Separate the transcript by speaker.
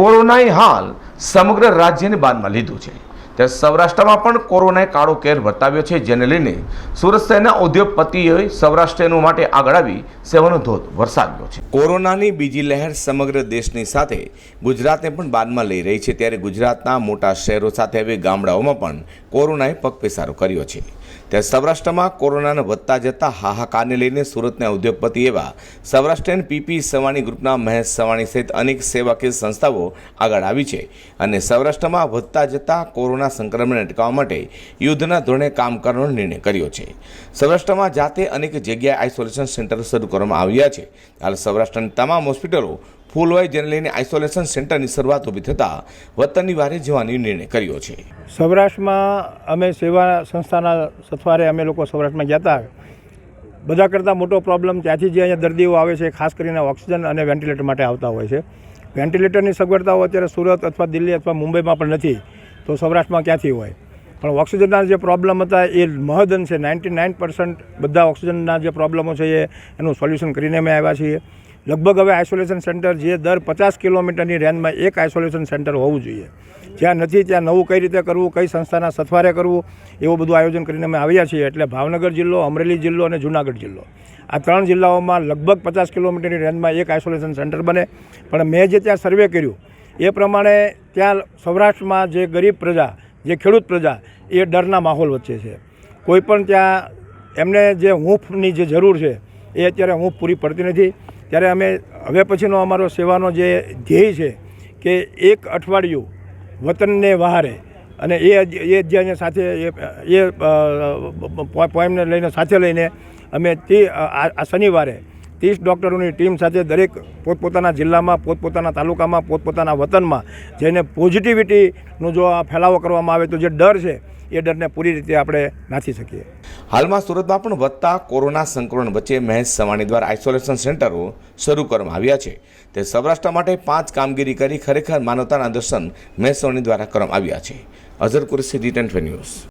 Speaker 1: કોરોનાએ હાલ સમગ્ર રાજ્યને બાદમાં લીધું છે. ત્યારે સૌરાષ્ટ્રમાં પણ કોરોનાએ કાળો કેર વર્તાવ્યો છે, જેને લઈને સુરત શહેરના ઉદ્યોગપતિઓએ સૌરાષ્ટ્રનો માટે આગળ આવી સેવાનો ધોધ વરસાવ્યો છે. કોરોનાની બીજી લહેર સમગ્ર દેશની સાથે ગુજરાતને પણ બાદમાં લઈ રહી છે. ત્યારે ગુજરાતના મોટા શહેરો સાથે હવે ગામડાઓમાં પણ કોરોનાએ પગપેસારો કર્યો છે. ત્યારે સૌરાષ્ટ્રમાં કોરોનાના વધતા જતા હાહાકારને લઈને સુરતના ઉદ્યોગપતિ એવા સૌરાષ્ટ્રીયન પીપી સવાણી ગ્રુપના મહેશ સવાણી સહિત અનેક સેવાકીય સંસ્થાઓ આગળ આવી છે. અને સૌરાષ્ટ્રમાં વધતા જતા કોરોના સંક્રમણને અટકાવવા માટે યુદ્ધના ધોરણે કામ કરવાનો નિર્ણય કર્યો છે. સૌરાષ્ટ્રમાં જાતે અનેક જગ્યાએ આઇસોલેશન સેન્ટર શરૂ કરવામાં આવ્યા છે. હાલ સૌરાષ્ટ્રની તમામ હોસ્પિટલો ફૂલ હોય જેને લઈને આઇસોલેશન સેન્ટરની શરૂઆત ઊભી થતાં વતનની વારે જવાની નિર્ણય કર્યો છે.
Speaker 2: સૌરાષ્ટ્રમાં અમે સેવા સંસ્થાના સથવારે અમે લોકો સૌરાષ્ટ્રમાં હતા બધા કરતાં મોટો પ્રોબ્લેમ ત્યાંથી જે અહીંયા દર્દીઓ આવે છે, ખાસ કરીને ઓક્સિજન અને વેન્ટિલેટર માટે આવતા હોય છે. વેન્ટિલેટરની સગવડતાઓ અત્યારે સુરત અથવા દિલ્હી અથવા મુંબઈમાં પણ નથી. તો સૌરાષ્ટ્રમાં ક્યાંથી હોય? પણ ઓક્સિજનના જે પ્રોબ્લેમ હતા, એ મહદન છે. નાઇન્ટી નાઇન પર્સન્ટ બધા ઓક્સિજનના જે પ્રોબ્લેમો છે એનું સોલ્યુશન કરીને અમે આવ્યા છીએ. લગભગ હવે આઇસોલેશન સેન્ટર જે દર પચાસ કિલોમીટરની રેન્જમાં એક આઇસોલેશન સેન્ટર હોવું જોઈએ. જ્યાં નથી, ત્યાં નવું કઈ રીતે કરવું, કઈ સંસ્થાના સથવારે કરવું, એવું બધું આયોજન કરીને અમે આવ્યા છીએ. એટલે ભાવનગર જિલ્લો, અમરેલી જિલ્લો અને જુનાગઢ જિલ્લો. આ ત્રણ જિલ્લાઓમાં લગભગ પચાસ કિલોમીટરની રેન્જમાં એક આઇસોલેશન સેન્ટર બને. પણ મેં જે ત્યાં સર્વે કર્યું એ પ્રમાણે ત્યાં સૌરાષ્ટ્રમાં જે ગરીબ પ્રજા, જે ખેડૂત પ્રજા, એ ડરના માહોલ વચ્ચે છે. કોઈ પણ ત્યાં એમને જે હૂંફની જે જરૂર છે, એ અત્યારે હૂંફ પૂરી પડતી નથી. ત્યારે અમે હવે પછીનો અમારો સેવાનો જે ધ્યેય છે કે એક અઠવાડિયું વતનને વહારે અને એ એ અધ્યાયને સાથે, એ પોઈમને લઈને સાથે લઈને અમે તે આ શનિવારે ત્રીસ ડૉક્ટરોની ટીમ સાથે દરેક પોતપોતાના જિલ્લામાં, પોતપોતાના તાલુકામાં, પોતપોતાના વતનમાં જેને પોઝિટિવિટીનો જો આ ફેલાવો કરવામાં આવે તો જે ડર છે, એ ડરને પૂરી રીતે આપણે નાથી શકીએ.
Speaker 1: હાલમાં સુરતમાં પણ વધતા કોરોના સંક્રમણ વચ્ચે મહેશ સવાણી દ્વારા આઇસોલેશન સેન્ટરો શરૂ કરવામાં આવ્યા છે. તે સૌરાષ્ટ્ર માટે પાંચ કામગીરી કરી ખરેખર માનવતાના દર્શન મહેશ સવાણી દ્વારા કરવામાં આવ્યા છે. અઝર કુરસી રિટર્ન ન્યૂઝ.